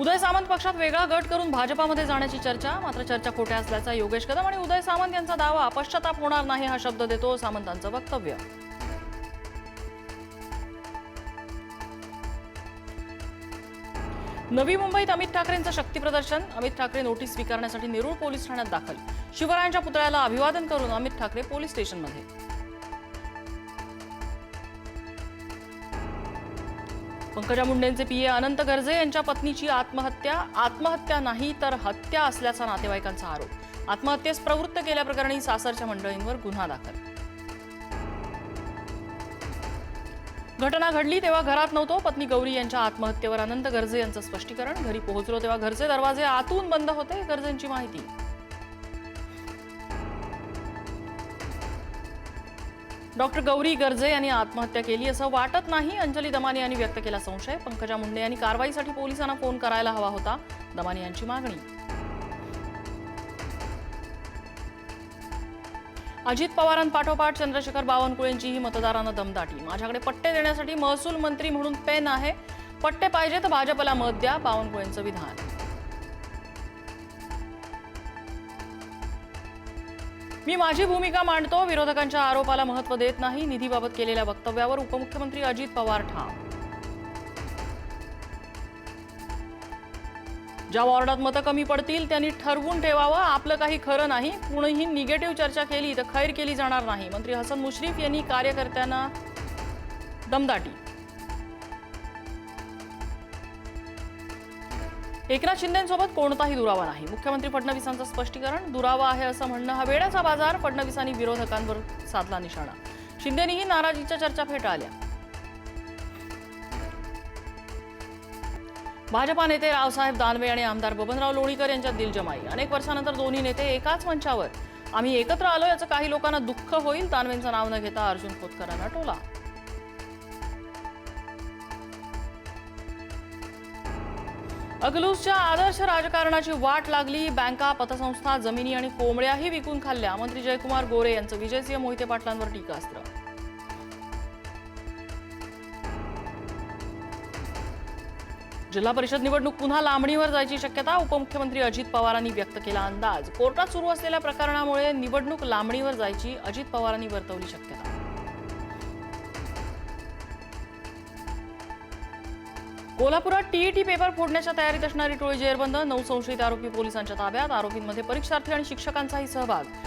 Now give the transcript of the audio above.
उदय सामंत पक्षात वेगळा गट करून भाजपामध्ये जाण्याची चर्चा मात्र चर्चा खोट्या असल्याचा योगेश कदम आणि उदय सामंत यांचा दावा पश्चाताप होणार नाही हा शब्द देतो सामंतांचं वक्तव्य. नवी मुंबईत अमित ठाकरेंचं शक्तीप्रदर्शन अमित ठाकरे नोटीस स्वीकारण्यासाठी नेरूळ पोलीस ठाण्यात दाखल. शिवरायांच्या पुतळ्याला अभिवादन करून अमित ठाकरे पोलीस स्टेशनमध्ये. पंकजा मुंडेंचे पीए अनंत गर्जे यांच्या पत्नीची आत्महत्या आत्महत्या नाही तर हत्या असल्याचा नातेवाईकांचा आरोप. आत्महत्येस प्रवृत्त केल्याप्रकरणी सासरच्या मंडळींवर गुन्हा दाखल. घटना घडली तेव्हा घरात नव्हतो. पत्नी गौरी यांच्या आत्महत्येवर अनंत गर्जे यांचं स्पष्टीकरण. घरी पोहोचलो तेव्हा घरचे दरवाजे आतून बंद होते. गर्जेंची माहिती डॉक्टर गौरी गर्जे यांनी आत्महत्या केली असं वाटत नाही. अंजली दमानी यांनी व्यक्त केला संशय. पंकजा मुंडे यांनी कारवाईसाठी पोलिसांना फोन करायला हवा होता. दमानी यांची मागणी. अजित पवारांपाठोपाठ चंद्रशेखर बावनकुळेंचीही मतदारांना दमदाटी. माझ्याकडे पट्टे देण्यासाठी महसूल मंत्री म्हणून पेन आहे. पट्टे पाहिजे तर भाजपला मत द्या बावनकुळेंचं विधान. मी माझी भूमिका मांडतो विरोधकांच्या आरोपाला महत्त्व देत नाही निधीबाबत केलेल्या वक्तव्यावर उपमुख्यमंत्री अजित पवार ठाम. ज्या वॉर्डात मतं कमी पडतील त्यांनी ठरवून ठेवावं आपलं काही खरं नाही कुणीही निगेटिव्ह चर्चा केली तर खैर केली जाणार नाही मंत्री हसन मुश्रीफ यांनी कार्यकर्त्यांना दमदाटी. एकनाथ शिंदेसोबत कोणताही दुरावा नाही. मुख्यमंत्री फडणवीसांचं स्पष्टीकरण दुरावा आहे असं म्हणणं हा वेळाचा बाजार फडणवीसांनी विरोधकांवर साधला निशाणा. शिंदेनीही नाराजीच्या चर्चा फेटाळल्या. भाजपा नेते रावसाहेब दानवे आणि आमदार बबनराव लोणीकर यांच्यात दिलजमाई. अनेक वर्षानंतर दोन्ही नेते एकाच मंचावर. आम्ही एकत्र आलो याचं काही लोकांना दुःख होईल दानवेंचं नाव न घेता अर्जुन खोतकरांना टोला. अगलूजच्या आदर्श राजकारणाची वाट लागली. बँका पतसंस्था जमिनी आणि कोंबड्याही विकून खाल्ल्या. मंत्री जयकुमार गोरे यांचं विजयसिंह मोहिते पाटलांवर टीकास्त्र. जिल्हा परिषद निवडणूक पुन्हा लांबणीवर जायची शक्यता उपमुख्यमंत्री अजित पवारांनी व्यक्त केला अंदाज. कोर्टात सुरू असलेल्या प्रकरणामुळे निवडणूक लांबणीवर जायची अजित पवारांनी वर्तवली शक्यता. कोल्हापुरात टीईटी पेपर फोडण्याच्या तयारीत असणारी टोळी जेरबंद नऊ संशयित आरोपी पोलिसांच्या ताब्यात आरोपींमध्ये परीक्षार्थी आणि शिक्षकांचाही सहभाग.